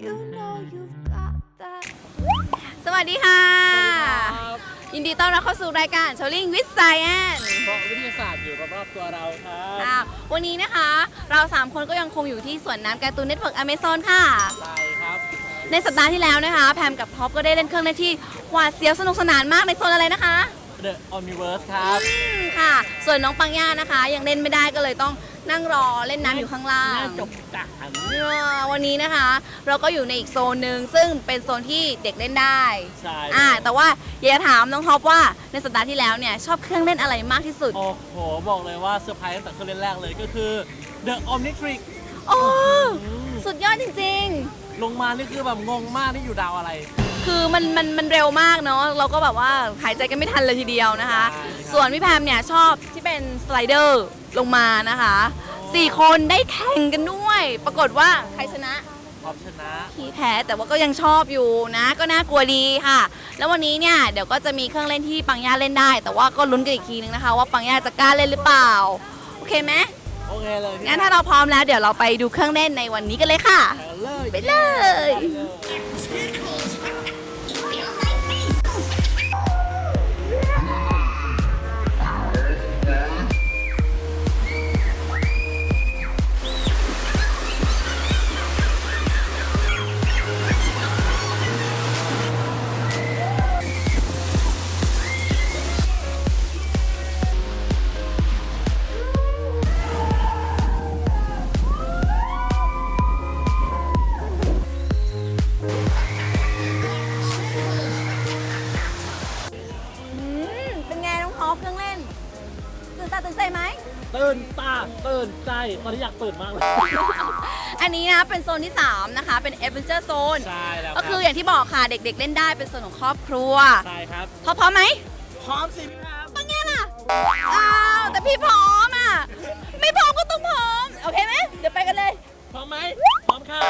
you've got that. สวัสดีค่ะครับยินดีต้อนรับเข้าสู่รายการ Showing with Science เพราะวิทยาศาสตร์อยู่รอบๆตัวเราครับค่ะวันนี้นะคะ เรา 3 คนก็ยังคงอยู่ที่สวนน้ำการ์ตูนเน็ตเวิร์กอเมซอนค่ะ ใช่ครับ ในสัปดาห์ที่แล้วนะคะ แพมกับท็อปก็ได้เล่นเครื่องเล่นที่หวาดเสียวสนุกสนานมากในโซนอะไรนะคะ The Omniverse ครับอืมค่ะ ส่วนน้องปังย่านะคะ ยังเล่นไม่ได้ก็เลยต้อง นั่งรอเล่นน้ำอยู่ข้างล่าง น่าจบกันเออวันนี้นะคะ เราก็อยู่ในอีกโซนหนึ่งซึ่งเป็นโซนที่เด็กเล่นได้ใช่อ่าแต่ว่าอยากจะถามน้องท็อปว่าในสัปดาห์ที่แล้วเนี่ยชอบเครื่องเล่นอะไรมากที่สุด โอ้โห บอกเลยว่าเซอร์ไพรส์ตั้งแต่เครื่องเล่นแรกเลยก็คือ The Omnitrix โอ้อืม สุดยอดจริง ลงมานี่คือแบบงงมากนี่อยู่ดาวอะไร ๆ คือมันมันมันเร็วมากเนาะเราก็แบบว่าหายใจกันไม่ทันเลยทีเดียวนะคะ ใช่ครับ ส่วนพี่แพมเนี่ยชอบที่เป็นสไลเดอร์ลงมานะคะสี่คนได้แข่งกันด้วย ปรากฏว่าใครชนะท็อปชนะพี่แพ้แต่ว่าก็ยังชอบอยู่นะ ก็น่ากลัวดีค่ะ แล้ววันนี้เนี่ยเดี๋ยวก็จะมีเครื่องเล่นที่ปังย่าเล่นได้ แต่ว่าก็ลุ้นกันอีกทีนึงนะคะ ว่าปังย่าจะกล้าเล่นหรือเปล่า โอเคไหม โอเคเลยพี่งั้นถ้าเราพร้อมแล้วเดี๋ยวเราไปดูเครื่องเล่นในวันนี้กันเลยค่ะ ไปเลย ไปเลยไปเลย อเครื่องเล่น ตื่นตาตื่นใจไหม ตื่นตาตื่นใจตอนนี้อยากตื่นมากเลย อันนี้นะเป็นโซนที่ 3 นะคะ เป็นเอเวนเจอร์โซนใช่แล้วก็คืออย่างที่บอกค่ะเด็กๆเล่นได้เป็นโซนของครอบครัวใช่ครับพอพร้อมไหมพร้อมสิพี่ครับเป็นไงล่ะอ้าวแต่พี่พร้อมอะ ไม่พร้อมก็ต้องพร้อม โอเคไหมเดี๋ยวไปกันเลย พร้อมไหมพร้อมค่ะ